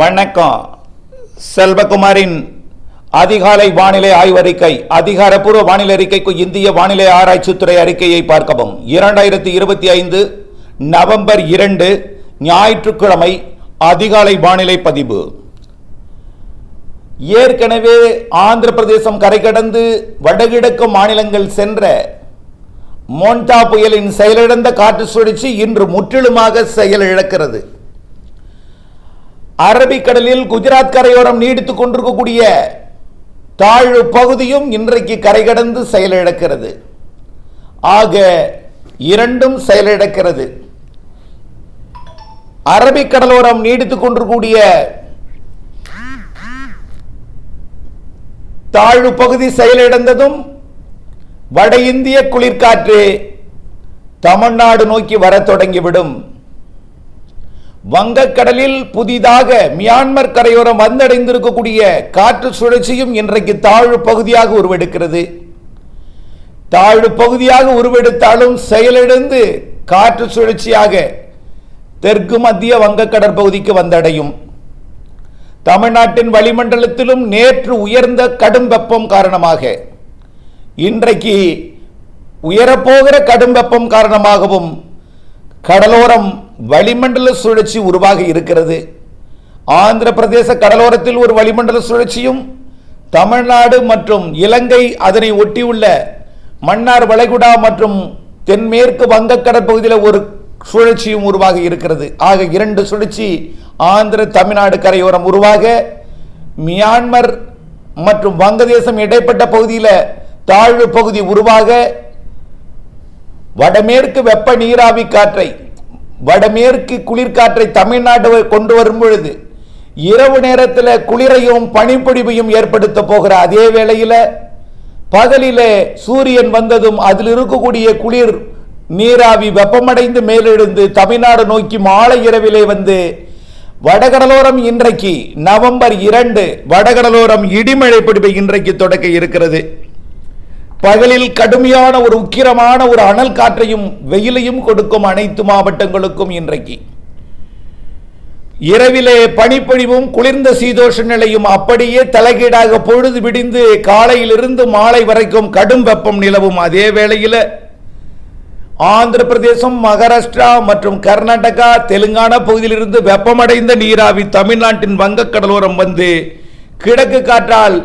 வணக்கம். செல்வகுமாரின் அதிகாலை வானிலை ஆய்வறிக்கை அதிகாரப்பூர்வ வானிலை அறிக்கைக்கு இந்திய வானிலை ஆராய்ச்சித்துறை அறிக்கையை பார்க்கவும். இரண்டாயிரத்தி இருபத்தி ஐந்து நவம்பர் இரண்டு ஞாயிற்றுக்கிழமை அதிகாலை வானிலை பதிவு. ஏற்கனவே ஆந்திர பிரதேசம் கரை கடந்து வடகிழக்கு மாநிலங்கள் சென்ற மோன்டா புயலின் செயலிழந்த காற்று சுழற்சி இன்று முற்றிலுமாக செயலிழக்கிறது. அரபிக்கடலில் குஜராத் கரையோரம் நீடித்துக் கொண்டிருக்கக்கூடிய தாழ்வு பகுதியும் இன்றைக்கு கரை கடந்து செயலிழக்கிறது. ஆக இரண்டும் செயலிழக்கிறது. அரபிக்கடலோரம் நீடித்துக் கொண்டிருக்கக்கூடிய தாழ்வு பகுதி செயலிழந்ததும் வட இந்திய குளிர்காற்று தமிழ்நாடு நோக்கி வரத் தொடங்கிவிடும். வங்கக்கடலில் புதிதாக மியான்மர் கரையோரம் வந்தடைந்திருக்கக்கூடிய காற்று சுழற்சியும் இன்றைக்கு தாழ்வு பகுதியாக உருவெடுக்கிறது. தாழ்வு பகுதியாக உருவெடுத்தாலும் செயலிழந்து காற்று சுழற்சியாக தெற்கு மத்திய வங்கக்கடற் பகுதிக்கு வந்தடையும். தமிழ்நாட்டின் வளிமண்டலத்திலும் நேற்று உயர்ந்த கடும் வெப்பம் காரணமாக இன்றைக்கு உயரப்போகிற கடும் வெப்பம் காரணமாகவும் கடலோரம் வளிமண்டல சுழற்சி உருவாகி இருக்கிறது. ஆந்திர பிரதேச கடலோரத்தில் ஒரு வளிமண்டல சுழற்சியும் தமிழ்நாடு மற்றும் இலங்கை அதனை ஒட்டியுள்ள மன்னார் வளைகுடா மற்றும் தென்மேற்கு வங்கக்கடற்பகுதியில் ஒரு சுழற்சியும் உருவாகி இருக்கிறது. ஆக இரண்டு சுழற்சி ஆந்திர தமிழ்நாடு கரையோரம் உருவாக மியான்மர் மற்றும் வங்கதேசம் இடைப்பட்ட பகுதியில் தாழ்வு பகுதி உருவாக வடமேற்கு வெப்ப நீராவி காற்றை வடமேற்கு குளிர்காற்றை தமிழ்நாடு கொண்டு வரும் பொழுது இரவு நேரத்தில் குளிரையும் பனிப்பொழிவையும் ஏற்படுத்த போகிற அதே வேளையில் பகலிலே சூரியன் வந்ததும் அதில் இருக்கக்கூடிய குளிர் நீராவி வெப்பமடைந்து மேலெழுந்து தமிழ்நாடு நோக்கி மாலை இரவிலே வந்து வடகடலோரம் இன்றைக்கு நவம்பர் இரண்டு வடகடலோரம் இடிமழை பிடிப்பை இன்றைக்கு தொடக்க இருக்கிறது. பகலில் கடுமையான ஒரு உக்கிரமான ஒரு அனல் காற்றையும் வெயிலையும் கொடுக்கும் அனைத்து மாவட்டங்களுக்கும் இன்றைக்கு. இரவிலே பனிப்பொழிவும் குளிர்ந்த சீதோஷ நிலையும் அப்படியே தலைகீடாக பொழுது விடிந்து காலையிலிருந்து மாலை வரைக்கும் கடும் வெப்பம் நிலவும் அதே வேளையில் ஆந்திர பிரதேசம் மகாராஷ்டிரா மற்றும் கர்நாடகா தெலுங்கானா பகுதியிலிருந்து வெப்பமடைந்த நீராவி தமிழ்நாட்டின் வங்கக்கடலோரம் வந்து கிழக்கு காற்றால்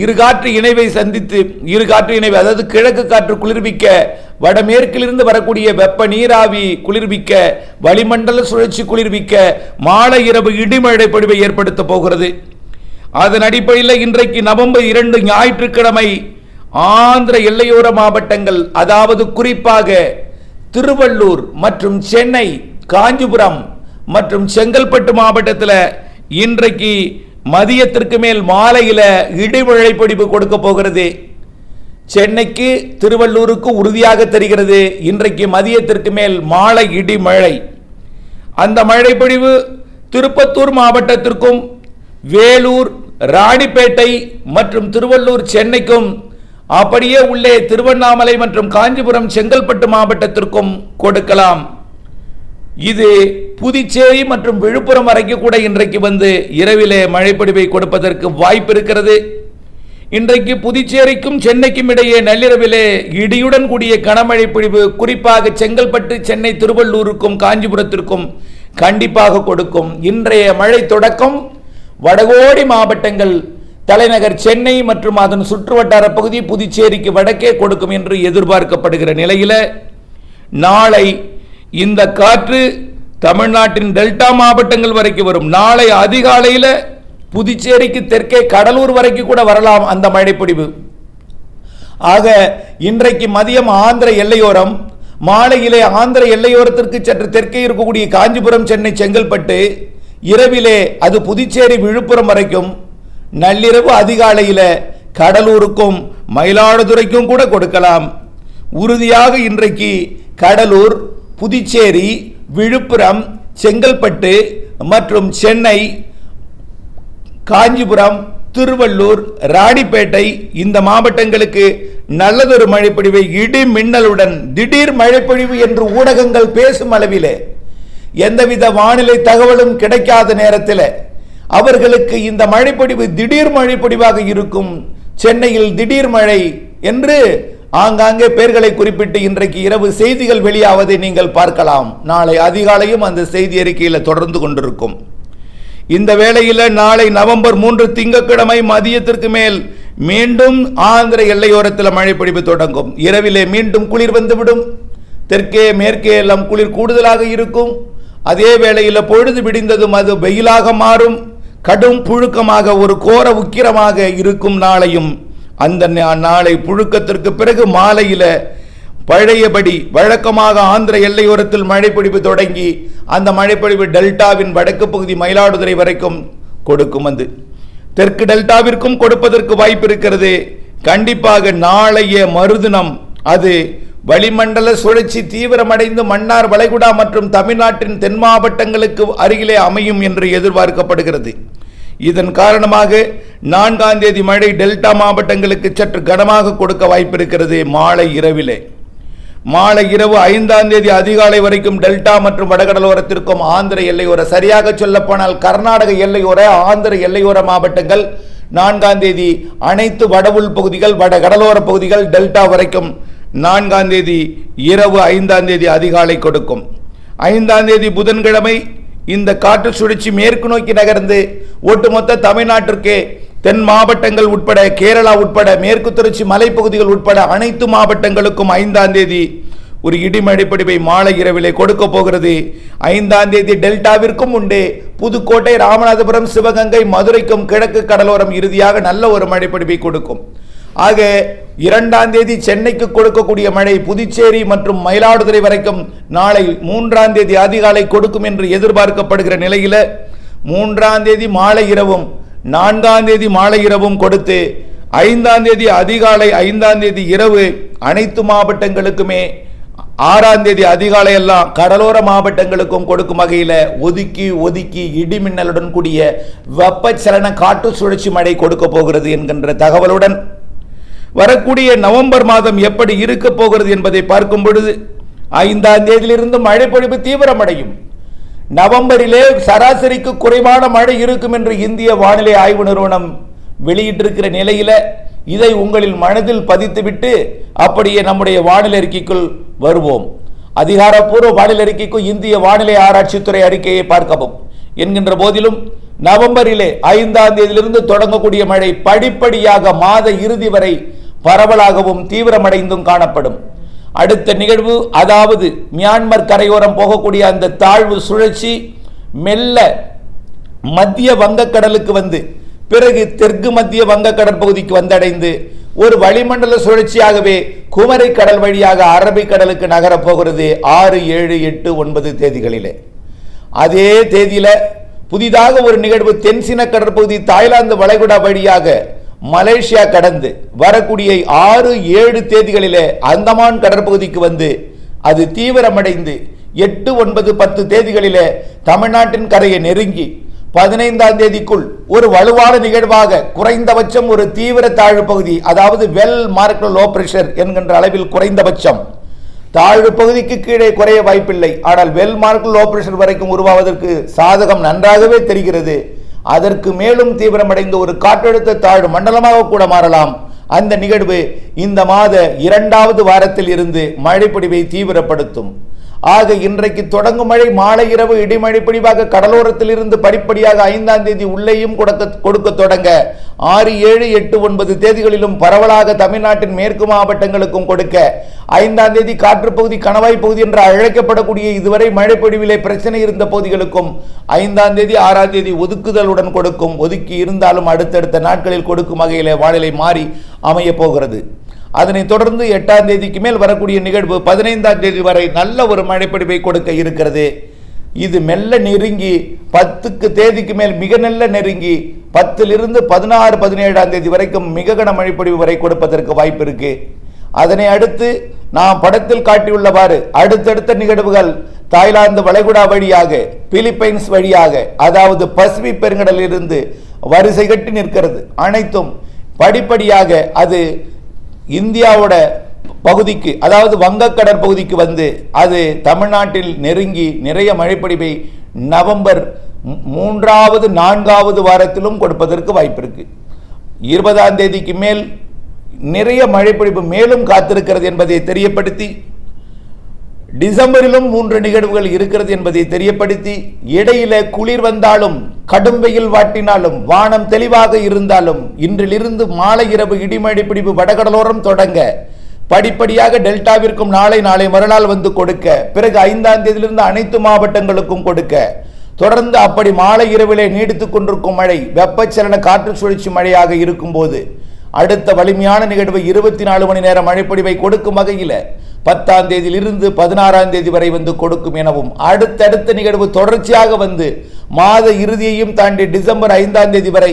இரு காற்று இணைவை சந்தித்து இரு காற்று இணைவை அதாவது கிழக்கு காற்று குளிர்விக்க வடமேற்கிலிருந்து வரக்கூடிய வெப்ப நீராவி குளிர்விக்க வளிமண்டல சுழற்சி குளிர்விக்க மாலை இரவு இடிமழை பொழிவை ஏற்படுத்த போகிறது. அதன் அடிப்படையில் இன்றைக்கு நவம்பர் இரண்டு ஞாயிற்றுக்கிழமை ஆந்திர எல்லையோர மாவட்டங்கள் அதாவது குறிப்பாக திருவள்ளூர் மற்றும் சென்னை காஞ்சிபுரம் மற்றும் செங்கல்பட்டு மாவட்டத்தில் இன்றைக்கு மதியத்திற்கு மேல் மாலையில் இடிமழை பிடிப்பு கொடுக்க போகிறது. சென்னைக்கு திருவள்ளூருக்கு உறுதியாக தெரிகிறது இன்றைக்கு மதியத்திற்கு மேல் மாலை இடிமழை. அந்த மழை பொழிவு திருப்பத்தூர் மாவட்டத்திற்கும் வேலூர் ராணிப்பேட்டை மற்றும் திருவள்ளூர் சென்னைக்கும் அப்படியே உள்ளே திருவண்ணாமலை மற்றும் காஞ்சிபுரம் செங்கல்பட்டு மாவட்டத்திற்கும் கொடுக்கலாம். இது புதுச்சேரி மற்றும் விழுப்புரம் வரைக்கும் கூட இன்றைக்கு வந்து இரவிலே மழைப்பொழிவை கொடுப்பதற்கு வாய்ப்பு இருக்கிறது. இன்றைக்கு புதுச்சேரிக்கும் சென்னைக்கும் இடையே நள்ளிரவிலே இடியுடன் கூடிய கனமழை பொழிவு குறிப்பாக செங்கல்பட்டு சென்னை திருவள்ளூருக்கும் காஞ்சிபுரத்திற்கும் கண்டிப்பாக கொடுக்கும். இன்றைய மழை தொடக்கம் வடகோடி மாவட்டங்கள் தலைநகர் சென்னை மற்றும் அதன் சுற்றுவட்டார பகுதி புதுச்சேரிக்கு வடக்கே கொடுக்கும் என்று எதிர்பார்க்கப்படுகிற நிலையில் நாளை இந்த காற்று தமிழ்நாட்டின் டெல்டா மாவட்டங்கள் வரைக்கும் வரும். நாளை அதிகாலையில் புதுச்சேரிக்கு தெற்கே கடலூர் வரைக்கும் கூட வரலாம் அந்த மழைப்பொடிவு. ஆக இன்றைக்கு மதியம் ஆந்திர எல்லையோரம் மாலையிலே ஆந்திர எல்லையோரத்திற்கு சற்று தெற்கே இருக்கக்கூடிய காஞ்சிபுரம் சென்னை செங்கல்பட்டு இரவிலே அது புதுச்சேரி விழுப்புரம் வரைக்கும் நள்ளிரவு அதிகாலையில் கடலூருக்கும் மயிலாடுதுறைக்கும் கூட கொடுக்கலாம். உறுதியாக இன்றைக்கு கடலூர் புதுச்சேரி விழுப்புரம் செங்கல்பட்டு மற்றும் சென்னை காஞ்சிபுரம் திருவள்ளூர் ராணிப்பேட்டை இந்த மாவட்டங்களுக்கு நல்லதொரு மழைப்பொழிவை இடி மின்னலுடன் திடீர் மழைப்பொழிவு என்று ஊடகங்கள் பேசும் அளவிலே எந்தவித வானிலை தகவலும் கிடைக்காத நேரத்தில் அவர்களுக்கு இந்த மழைப்பொழிவு திடீர் மழைப்பொழிவாக இருக்கும். சென்னையில் திடீர் மழை என்று ஆங்காங்கே பெயர்களை குறிப்பிட்டு இன்றைக்கு இரவு செய்திகள் வெளியாவதை நீங்கள் பார்க்கலாம். நாளை அதிகாலையும் அந்த செய்தி அறிக்கையில் தொடர்ந்து கொண்டிருக்கும். இந்த வேளையில் நாளை நவம்பர் மூன்று திங்கட்கிழமை மதியத்திற்கு மேல் மீண்டும் ஆந்திர எல்லையோரத்தில் மழை பொழிவு தொடங்கும். இரவிலே மீண்டும் குளிர் வந்துவிடும். தெற்கே மேற்கே எல்லாம் குளிர் கூடுதலாக இருக்கும். அதே வேளையில் பொழுது விடிந்ததும் அது வெயிலாக மாறும். கடும் புழுக்கமாக ஒரு கோர உக்கிரமாக இருக்கும் நாளையும். அந்த நாளை புழுக்கத்திற்கு பிறகு மாலையில் பழையபடி வழக்கமாக ஆந்திர எல்லையோரத்தில் மழைப்பொழிவு தொடங்கி அந்த மழைப்பொழிவு டெல்டாவின் வடக்கு பகுதி மயிலாடுதுறை வரைக்கும் கொடுக்கும் அது தெற்கு டெல்டாவிற்கும் கொடுப்பதற்கு வாய்ப்பு இருக்கிறது கண்டிப்பாக நாளைய மறுதினம் அது வளிமண்டல சுழற்சி தீவிரமடைந்து மன்னார் வளைகுடா மற்றும் தமிழ்நாட்டின் தென் மாவட்டங்களுக்கு அருகிலே அமையும் என்று எதிர்பார்க்கப்படுகிறது. இதன் காரணமாக நான்காம் தேதி மழை டெல்டா மாவட்டங்களுக்கு சற்று கனமாக கொடுக்க வாய்ப்பிருக்கிறது மாலை இரவிலே. மாலை இரவு ஐந்தாம் தேதி அதிகாலை வரைக்கும் டெல்டா மற்றும் வடகடலோரத்திற்கும் ஆந்திர எல்லையோர சரியாக சொல்லப்போனால் கர்நாடக எல்லையோர ஆந்திர எல்லையோர மாவட்டங்கள் நான்காம் தேதி அனைத்து வடவுள் பகுதிகள் வட கடலோர பகுதிகள் டெல்டா வரைக்கும் நான்காம் தேதி இரவு ஐந்தாம் தேதி அதிகாலை கொடுக்கும். ஐந்தாம் தேதி புதன்கிழமை இந்த காற்று சுழற்சி மேற்கு நோக்கி நகர்ந்து ஒட்டுமொத்த தமிழ்நாட்டிற்கே தென் மாவட்டங்கள் உட்பட கேரளா உட்பட மேற்கு தொடர்ச்சி மலைப்பகுதிகள் உட்பட அனைத்து மாவட்டங்களுக்கும் ஐந்தாம் தேதி ஒரு இடிமழைப்படிவை மாலை இரவிலே கொடுக்க போகிறது. ஐந்தாம் தேதி டெல்டாவிற்கும் உண்டு. புதுக்கோட்டை ராமநாதபுரம் சிவகங்கை மதுரைக்கும் கிழக்கு கடலோரம் இறுதியாக நல்ல ஒரு மழைப்படிவை கொடுக்கும். ஆக இரண்டாம் தேதி சென்னைக்கு கொடுக்கக்கூடிய மழை புதுச்சேரி மற்றும் மயிலாடுதுறை வரைக்கும் நாளை மூன்றாம் தேதி அதிகாலை கொடுக்கும் என்று எதிர்பார்க்கப்படுகிற நிலையில் மூன்றாம் தேதி மாலை இரவும் நான்காம் தேதி மாலை இரவும் கொடுத்து ஐந்தாம் தேதி அதிகாலை ஐந்தாம் தேதி இரவு அனைத்து மாவட்டங்களுக்குமே ஆறாம் தேதி அதிகாலை எல்லாம் கடலோர மாவட்டங்களுக்கும் கொடுக்கும் வகையில் ஒதுக்கி ஒதுக்கி இடிமின்னலுடன் கூடிய வெப்பச்சலன காற்று சுழற்சி மழை கொடுக்க போகிறது என்கின்ற தகவலுடன் வரக்கூடிய நவம்பர் மாதம் எப்படி இருக்க போகிறது என்பதை பார்க்கும் பொழுது ஐந்தாம் தேதியிலிருந்து மழை பொழிவு தீவிரமடையும். நவம்பரிலே சராசரிக்கு குறைவான மழை இருக்கும் என்று இந்திய வானிலை ஆய்வு நிறுவனம் வெளியிட்டிருக்கிற நிலையில இதை உங்களின் மனதில் பதித்துவிட்டு அப்படியே நம்முடைய வானிலை அறிக்கைக்குள் வருவோம். அதிகாரப்பூர்வ வானிலை அறிக்கைக்கும் இந்திய வானிலை ஆராய்ச்சித்துறை அறிக்கையை பார்க்கவும். என்கின்ற போதிலும் நவம்பரிலே ஐந்தாம் தேதியிலிருந்து தொடங்கக்கூடிய மழை படிப்படியாக மாத இறுதி வரை பரவலாகவும் தீவிரமடைந்தும் காணப்படும். அடுத்த நிகழ்வு அதாவது மியான்மர் கரையோரம் போகக்கூடிய அந்த தாழ்வு சுழற்சி மெல்ல மத்திய வங்கக்கடலுக்கு வந்து பிறகு தெற்கு மத்திய வங்கக்கடல் பகுதிக்கு வந்தடைந்து ஒரு வளிமண்டல சுழற்சியாகவே குமரி கடல் வழியாக அரபிக்கடலுக்கு நகரப் போகிறது ஆறு ஏழு எட்டு ஒன்பது தேதிகளிலே. அதே தேதியில் புதிதாக ஒரு நிகழ்வு தென்சீன கடற்பகுதி தாய்லாந்து வளைகுடா வழியாக மலேசியா கடந்து வரக்கூடிய ஆறு ஏழு தேதிகளிலே அந்தமான் கடற்பகுதிக்கு வந்து அது தீவிரமடைந்து எட்டு ஒன்பது பத்து தேதிகளிலே தமிழ்நாட்டின் கரையை நெருங்கி பதினைந்தாம் தேதிக்குள் ஒரு வலுவான நிகழ்வாக குறைந்தபட்சம் ஒரு தீவிர தாழ்வு பகுதி அதாவது வெல் மார்க் லோ பிரஷர் என்கின்ற அளவில் குறைந்தபட்சம். தாழ்வு பகுதிக்கு கீழே குறைய வாய்ப்பில்லை. ஆனால் வெல் மார்க் லோ பிரஷர் வரைக்கும் உருவாவதற்கு சாதகம் நன்றாகவே தெரிகிறது. அதற்கு மேலும் தீவிரமடைந்த ஒரு காற்றழுத்த தாழ்வு மண்டலமாக கூட மாறலாம். அந்த நிகழ்வு இந்த மாத இரண்டாவது வாரத்தில் இருந்து மழைப்பொழிவை தீவிரப்படுத்தும். ஆக இன்றைக்கு தொடங்கும் மழை மாலை இரவு இடிமழை பொழிவாக கடலோரத்தில் இருந்து படிப்படியாக ஐந்தாம் தேதி உள்ளேயும் கொடுக்க கொடுக்க தொடங்க. ஆறு ஏழு எட்டு ஒன்பது தேதிகளிலும் பரவலாக தமிழ்நாட்டின் மேற்கு மாவட்டங்களுக்கும் கொடுக்க. ஐந்தாம் தேதி காற்றுப்பகுதி கணவாய் பகுதி என்று அழைக்கப்படக்கூடிய இதுவரை மழைப்பொழிவிலே பிரச்சனை இருந்த பகுதிகளுக்கும் ஐந்தாம் தேதி ஆறாம் தேதி ஒதுக்குதலுடன் கொடுக்கும். ஒதுக்கி இருந்தாலும் அடுத்தடுத்த நாட்களில் கொடுக்கும் வகையிலே வானிலை மாறி அமையப் போகிறது. அதனைத் தொடர்ந்து எட்டாம் தேதிக்கு மேல் வரக்கூடிய நிகழ்வு பதினைந்தாம் தேதி வரை நல்ல ஒரு மழைப்பிடிப்பை கொடுக்க இருக்கிறது. இது மெல்ல நெருங்கி பத்துக்கு தேதிக்கு மேல் மிக நல்ல நெருங்கி பத்திலிருந்து பதினாறு பதினேழாம் தேதி வரைக்கும் மிக கன மழைப்பொழிவு வரை கொடுப்பதற்கு வாய்ப்பு இருக்கு. அதனை அடுத்து நாம் படத்தில் காட்டியுள்ளவாறு அடுத்தடுத்த நிகழ்வுகள் தாய்லாந்து வளைகுடா வழியாக பிலிப்பைன்ஸ் வழியாக அதாவது பசிபிக் பெருங்கடலில் இருந்து வரிசை கட்டி நிற்கிறது. அனைத்தும் படிப்படியாக அது இந்தியாவோட பகுதிக்கு அதாவது வங்கக்கடற் பகுதிக்கு வந்து அது தமிழ்நாட்டில் நெருங்கி நிறைய மழைப்பொழிவை நவம்பர் மூன்றாவது நான்காவது வாரத்திலும் கொடுப்பதற்கு வாய்ப்பு இருக்கு. இருபதாம் தேதிக்கு மேல் நிறைய மழைப்பொழிவு மேலும் காத்திருக்கிறது என்பதை தெரியப்படுத்தி டிசம்பரிலும் மூன்று நிகழ்வுகள் இருக்கிறது என்பதை தெரியப்படுத்தி இடையில குளிர் வந்தாலும் கடும் வெயில் வாட்டினாலும் வானம் தெளிவாக இருந்தாலும் இன்றிலிருந்து மாலை இரவு இடிமழை பிடிப்பு வடகடலோரம் தொடங்க படிப்படியாக டெல்டாவிற்கும் நாளை நாளை மறுநாள் வந்து கொடுக்க பிறகு ஐந்தாம் தேதியிலிருந்து அனைத்து மாவட்டங்களுக்கும் கொடுக்க தொடர்ந்து அப்படி மாலை இரவிலே நீடித்துக் கொண்டிருக்கும் மழை வெப்பச்சலன காற்று சுழற்சி மழையாக இருக்கும்போது அடுத்த வலிமையான நிகழ்வு இருபத்தி நாலு மணி நேரம் மழைப்பொழிவை கொடுக்கும் வகையில் பத்தாம் தேதியிலிருந்து பதினாறாம் தேதி வரை வந்து கொடுக்கும் எனவும் அடுத்தடுத்த நிகழ்வு தொடர்ச்சியாக வந்து மாத இறுதியையும் தாண்டி டிசம்பர் ஐந்தாம் தேதி வரை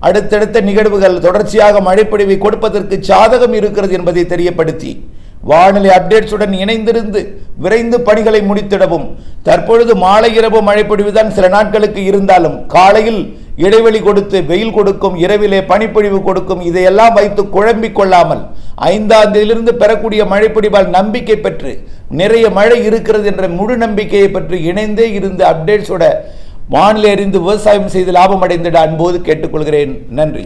அடுத்தடுத்த நிகழ்வுகள் தொடர்ச்சியாக மழைப்பொழிவை கொடுப்பதற்கு சாதகம் இருக்கிறது என்பதை தெரியப்படுத்தி வானிலை அப்டேட்ஸுடன் இணைந்திருந்து விரைந்து பணிகளை முடித்திடவும். தற்பொழுது மாலை இரவு மழைப்பொழிவுதான் சில நாட்களுக்கு இருந்தாலும் காலையில் இடைவெளி கொடுத்து வெயில் கொடுக்கும் இரவிலே பனிப்பொழிவு கொடுக்கும் இதையெல்லாம் வைத்து குழம்பிக் கொள்ளாமல் ஐந்தாம் தேதியிலிருந்து பெறக்கூடிய மழைப்பொடிவால் நம்பிக்கை பெற்று நிறைய மழை இருக்கிறது என்ற முழு நம்பிக்கையை பற்றி இணைந்தே இருந்து அப்டேட்ஸோட வானிலை அறிந்து விவசாயம் செய்து லாபம் அடைந்திட அன்போது கேட்டுக்கொள்கிறேன். நன்றி.